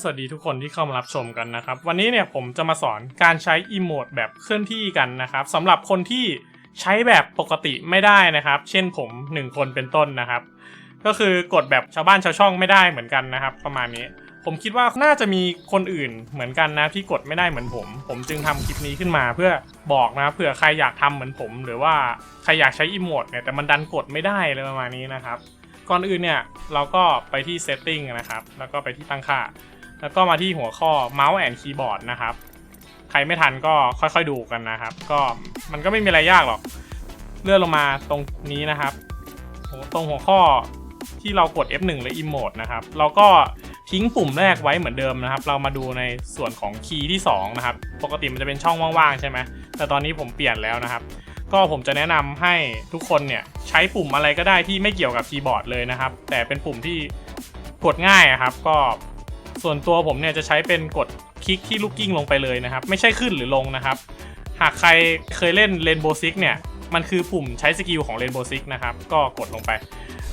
สวัสดีทุกคนที่เข้ามารับชมกันนะครับ วันนี้เนี่ยผมจะมาสอนการใช้อีโมดแบบเคลื่อนที่กันนะครับสำหรับคนที่ใช้แบบปกติไม่ได้นะครับ เช่นผมหนึ่งคนเป็นต้นนะครับ ก็คือกดแบบชาวบ้านชาวช่องไม่ได้เหมือนกันนะครับ ประมาณนี้ ผมคิดว่าน่าจะมีคนอื่นเหมือนกันนะที่กดไม่ได้เหมือนผม ผมจึงทำคลิปนี้ขึ้นมาเพื่อบอกนะเผื่อใครอยากทำเหมือนผม หรือว่าใครอยากใช้อีโมดเนี่ยแต่มันดันกดไม่ได้เลยประมาณนี้นะครับ ก่อนอื่นเนี่ยเราก็ไปที่ setting นะครับ แล้วก็ไปที่ตั้งค่า แล้วก็มาที่หัวข้อ mouse and keyboard นะครับ ใครไม่ทันก็ค่อยๆดูกันนะครับ ก็มันก็ไม่มีอะไรยากหรอก เลื่อนลงมาตรงนี้นะครับตรงหัวข้อที่เรากด F1 หรือ emote นะครับ เราก็ทิ้งปุ่มแรกไว้เหมือนเดิมนะครับ เรามาดูในส่วนของคีย์ที่2นะครับ ปกติมันจะเป็นช่องว่างๆใช่ไหมแต่ตอนนี้ผมเปลี่ยนแล้วนะครับ ก็ผมจะแนะนำให้ทุกคนเนี่ยใช้ปุ่มอะไรก็ได้ที่ไม่เกี่ยวกับคีย์บอร์ดเลยนะครับ แต่เป็นปุ่มที่กดง่ายครับก็ส่วนตัวผมเนี่ยจะใช้เป็นกดคลิกที่ลูกกิ้งลงไปเลยนะครับ ไม่ใช่ขึ้นหรือลงนะครับ หากใครเคยเล่น Rainbow Six เนี่ยมันคือปุ่มใช้สกิลของ Rainbow Six นะครับก็กดลงไป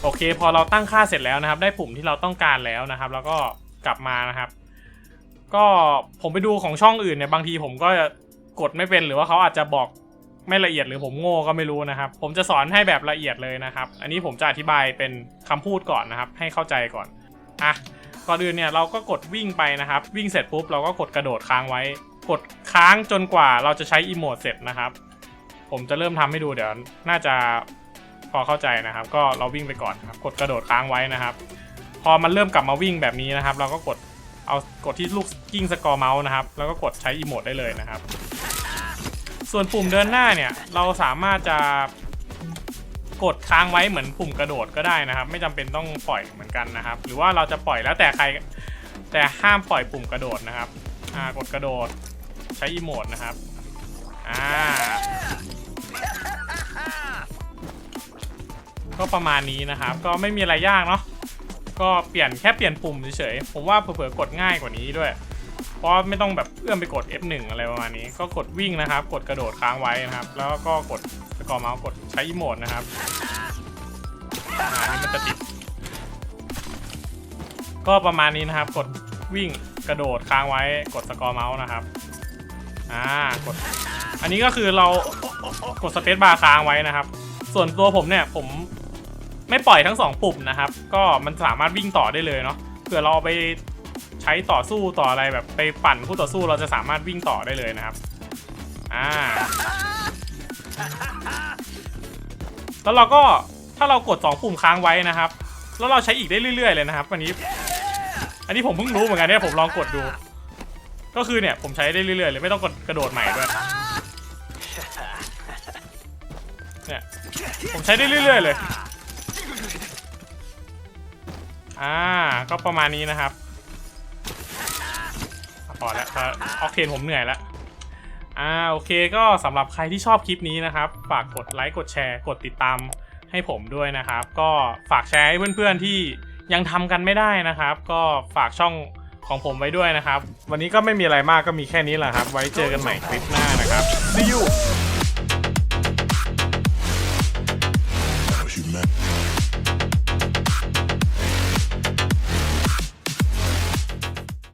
โอเค พอเราตั้งค่าเสร็จแล้วนะครับ ได้ปุ่มที่เราต้องการแล้วนะครับ แล้วก็กลับมานะครับ ก็ผมไปดูของช่องอื่นเนี่ยบางทีผมก็กดไม่เป็นหรือว่าเขาอาจจะบอก ไม่ละเอียดหรือผมโง่ก็ไม่รู้นะครับ ผมจะสอนให้แบบละเอียดเลยนะครับ อันนี้ผมจะอธิบายเป็นคำพูดก่อนนะครับ ให้เข้าใจก่อนอะก่อนอื่นเนี่ยเราก็กดวิ่งไปนะครับ วิ่งเสร็จปุ๊บเราก็กดกระโดดค้างไว้ กดค้างจนกว่าเราจะใช้อีโมดเสร็จนะครับ ผมจะเริ่มทำให้ดูเดี๋ยวน่าจะพอเข้าใจนะครับ ก็เราวิ่งไปก่อนครับ กดกระโดดค้างไว้นะครับ พอมันเริ่มกลับมาวิ่งแบบนี้นะครับ เราก็กดเอากดที่ลูกกิ้งสกอร์เมาส์นะครับ แล้วก็กดใช้อีโมดได้เลยนะครับ ส่วนปุ่มเดินหน้าเนี่ย เราสามารถจะกดค้างไว้เหมือนปุ่มกระโดดก็ได้นะครับ ไม่จำเป็นต้องปล่อยเหมือนกันนะครับ หรือว่าเราจะปล่อยแล้วแต่ใครแต่ห้ามปล่อยปุ่มกระโดดนะครับอ่ากดกระโดดใช้อีโมดนะครับอ่าก็ประมาณนี้นะครับ ก็ไม่มีอะไรยากเนาะก็เปลี่ยนแค่เปลี่ยนปุ่มเฉยๆผมว่าเผื่อๆกดง่ายกว่านี้ด้วย เพราะไม่ต้องแบบเอื้อมไปกด F1 อะไรประมาณนี้ ก็กดวิ่งนะครับ กดกระโดดค้างไว้นะครับ แล้วก็กดสกอร์เมาส์กดใช้อีโมดนะครับอ่านี่มันจะติด ก็ประมาณนี้นะครับ กดวิ่งกระโดดค้างไว้ กดสกอร์เมาส์นะครับ อ่ากด อันนี้ก็คือเรากดสเปซบาร์ค้างไว้นะครับ ส่วนตัวผมเนี่ยผมไม่ปล่อยทั้งสองปุ่มนะครับ ก็มันสามารถวิ่งต่อได้เลยเนาะเผื่อเราไป ช้ต่อสู้ต่ออะไรแบบไปปั่นคู่ต่อสู้เราจะสามารถวิ่งต่อได้เลยนะครับ อ่า แล้วเราก็ถ้าเรากด 2 ปุ่มค้างไว้นะครับ แล้วเราใช้อีกได้เรื่อยๆเลยนะครับ อันนี้ อันนี้ผมเพิ่งรู้เหมือนกันเนี่ยผมลองกดดู ก็คือเนี่ยผมใช้ได้เรื่อยๆเลยไม่ต้องกดกระโดดใหม่ด้วยเนี่ยผมใช้ได้เรื่อยๆเลย อ่า ก็ประมาณนี้นะครับ พอแล้วพอออกเทนผมเหนื่อยแล้วอ่าโอเคก็สำหรับใครที่ชอบคลิปนี้นะครับ ฝากกดไลค์กดแชร์ กดติดตามให้ผมด้วยนะครับ ก็ฝากแชร์ให้เพื่อนๆที่ยังทำกันไม่ได้นะครับ ก็ฝากช่องของผมไว้ด้วยนะครับ วันนี้ก็ไม่มีอะไรมากก็มีแค่นี้แหละครับ ไว้เจอกันใหม่คลิปหน้านะครับ see you